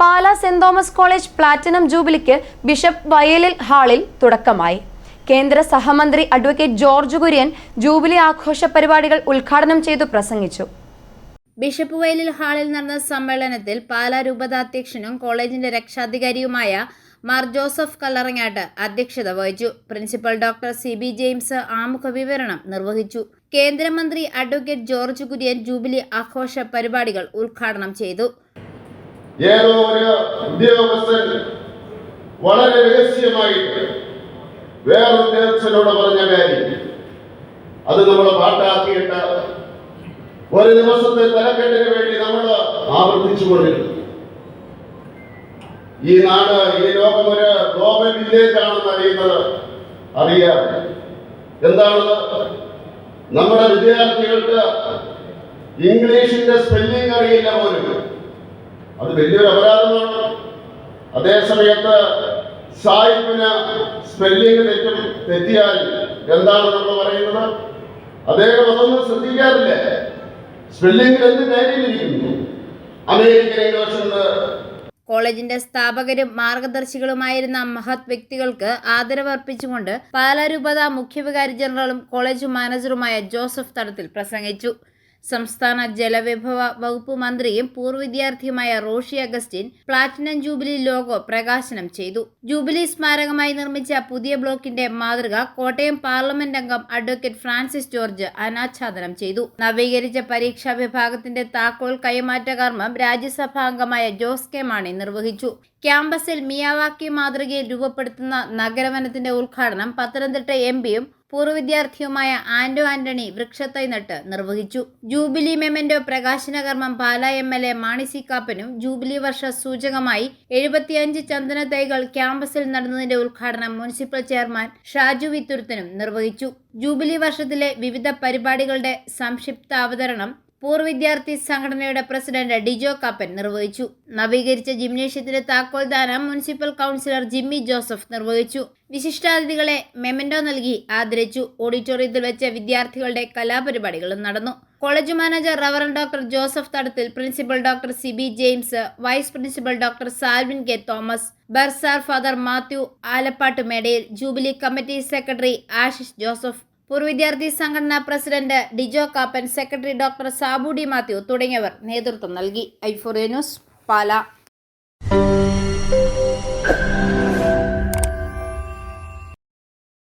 Pala Saint Thomas college platinum ജൂബിലിക്ക് bishop Vayalil ഹാളിൽ തുടക്കമായി. കേന്ദ്ര സഹമന്ത്രി അഡ്വക്കേറ്റ് ജോർജ് കുര്യൻ ജൂബിലി ആഘോഷ പരിപാടികൾ ഉദ്ഘാടനം ചെയ്തു പ്രസംഗിച്ചു. ബിഷപ്പ് വയലിൽ ഹാളിൽ നടന്ന സമ്മേളനത്തിൽ പാലാ രൂപതാധ്യക്ഷനും കോളേജിന്റെ രക്ഷാധികാരിയുമായ മാർ ജോസഫ് കല്ലറങ്ങാട്ട് അധ്യക്ഷത വഹിച്ചു. Principal doctor C B James ആമുഖ വിവരണം നിർവഹിച്ചു. കേന്ദ്രമന്ത്രി അഡ്വക്കേറ്റ് ജോർജ് കുര്യൻ ജൂബിലി ആഘോഷ പരിപാടികൾ ഉദ്ഘാടനം ചെയ്തു. ഏതോ ഒരു ഉദ്യോഗസ്ഥൻ വളരെ രഹസ്യമായിട്ട് വേറൊരു ഉദ്യോഗസ്ഥനോട് പറഞ്ഞ കാര്യം. അത് നമ്മൾ പാട്ടാക്കിയിട്ട് ഒരു ദിവസത്തെ തലക്കെട്ടിന് വേണ്ടി നമ്മൾ ആവർത്തിച്ചു കൊണ്ടിരുന്നു. ഈ നാട് ഈ ലോകം ഒരു ഗ്ലോബൽ വില്ലേജ് ആണെന്ന് അറിയുന്നത് അറിയാം. എന്താണത്? നമ്മുടെ വിദ്യാർത്ഥികൾക്ക് ഇംഗ്ലീഷിന്റെ സ്പെല്ലിംഗ് അറിയില്ല പോലും. അത് വലിയൊരു അപരാധമാണ്. അതേ സമയത്ത് സായിപ്പിന് സ്പെല്ലിംഗ് തെറ്റും തെറ്റിയാൽ എന്താണ് നമ്മൾ പറയുന്നത്? അദ്ദേഹം അതൊന്നും ശ്രദ്ധിക്കാറില്ല. സ്പെല്ലിംഗിൽ എന്ത് കാര്യമിരിക്കുന്നു? അമേരിക്കൻ ഇംഗ്ലീഷ് കോളേജിന്റെ സ്ഥാപകരും മാർഗദർശികളുമായിരുന്ന മഹത് വ്യക്തികൾക്ക് ആദരവർപ്പിച്ചുകൊണ്ട് പാലാരൂപത മുഖ്യവികാരി ജനറലും കോളേജ് മാനേജറുമായ ജോസഫ് തടത്തിൽ പ്രസംഗിച്ചു. സംസ്ഥാന ജലവിഭവ വകുപ്പ് മന്ത്രിയും പൂർവ വിദ്യാർത്ഥിയുമായ Roshi Augustine platinum jubilee logo പ്രകാശനം ചെയ്തു. ജൂബിലി സ്മാരകമായി നിർമ്മിച്ച പുതിയ ബ്ലോക്കിന്റെ മാതൃക കോട്ടയം പാർലമെന്റ് അംഗം അഡ്വക്കേറ്റ് ഫ്രാൻസിസ് ജോർജ് അനാച്ഛാദനം ചെയ്തു. നവീകരിച്ച പരീക്ഷാ വിഭാഗത്തിന്റെ താക്കോൽ കൈമാറ്റ കർമ്മം രാജ്യസഭാംഗമായ ജോസ് കെ മാണി നിർവഹിച്ചു. ക്യാമ്പസിൽ മിയാവാക്കി മാതൃകയിൽ രൂപപ്പെടുത്തുന്ന നഗരവനത്തിന്റെ ഉദ്ഘാടനം പത്തനംതിട്ട എം പിയും പൂർവ വിദ്യാർത്ഥിയുമായ ആന്റോ ആന്റണി വൃക്ഷത്തൈ നട്ട് നിർവഹിച്ചു. ജൂബിലി മെമന്റോ പ്രകാശന കർമ്മം Pala M L A Mani C കാപ്പനും jubilee വർഷ സൂചകമായി എഴുപത്തിയഞ്ച് ചന്ദന തൈകൾ ക്യാമ്പസിൽ നടന്നതിന്റെ ഉദ്ഘാടനം മുനിസിപ്പൽ ചെയർമാൻ ഷാജു വിത്തുരുത്തനും നിർവഹിച്ചു. ജൂബിലി വർഷത്തിലെ വിവിധ പരിപാടികളുടെ സംക്ഷിപ്ത അവതരണം പൂർവ വിദ്യാർത്ഥി സംഘടനയുടെ പ്രസിഡന്റ് ഡിജോ കാപ്പൻ നിർവഹിച്ചു. നവീകരിച്ച ജിംനേഷ്യത്തിന്റെ താക്കോൽദാനം മുനിസിപ്പൽ കൗൺസിലർ ജിമ്മി ജോസഫ് നിർവഹിച്ചു. വിശിഷ്ടാതിഥികളെ മെമന്റോ നൽകി ആദരിച്ചു. ഓഡിറ്റോറിയത്തിൽ വെച്ച് വിദ്യാർത്ഥികളുടെ കലാപരിപാടികളും നടന്നു. College manager reverend doctor Joseph Thadathil principal doctor Sibi James vice principal doctor Salvin K Thomas bursar father Mathew Alappatt Medayil jubilee committee secretary Ashish Joseph പൂർവ വിദ്യാർത്ഥി സംഘടനാ president Dijo Kappan secretary doctor Sabu D Mathew തുടങ്ങിയവർ നേതൃത്വം നൽകി. ഐഫോറിയ news പാല.